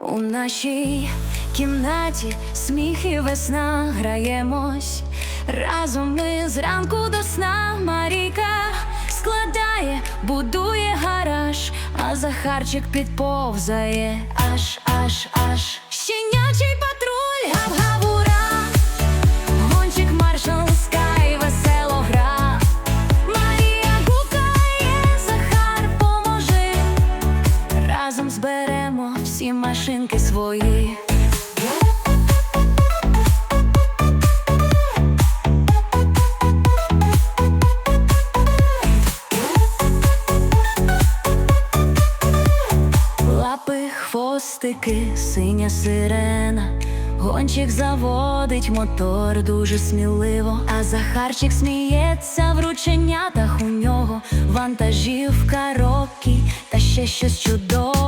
У нашій кімнаті сміх і весна граємось. Разом ми зранку до сна Маріка складає, будує гараж, а Захарчик підповзає аж, аж, аж. Щенячий всі машинки свої. Лапи, хвостики, синя сирена. Гонщик заводить мотор дуже сміливо, а Захарчик сміється в рученятах у нього вантажівка рокі та ще щось чудове.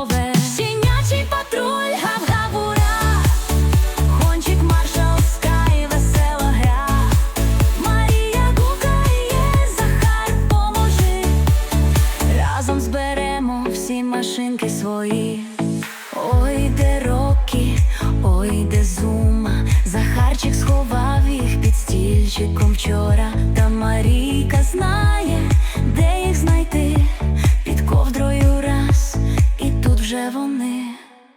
Машинки свої. Ой, де рокі, ой, де зума. Захарчик сховав їх під стільчиком вчора. Та Марійка знає, де їх знайти. Під ковдрою раз, і тут вже вони.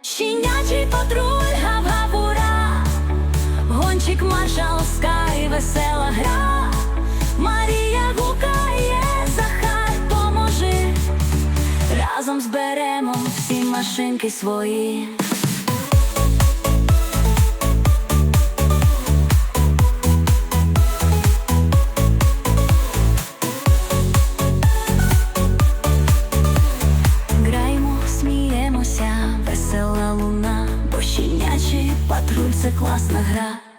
Щенячий патруль, гав-гав-ура Гонщик маршал скай, весела гра. Разом зберемо всі машинки свої. Граємо, сміємося, весела луна, бо щенячий класна гра.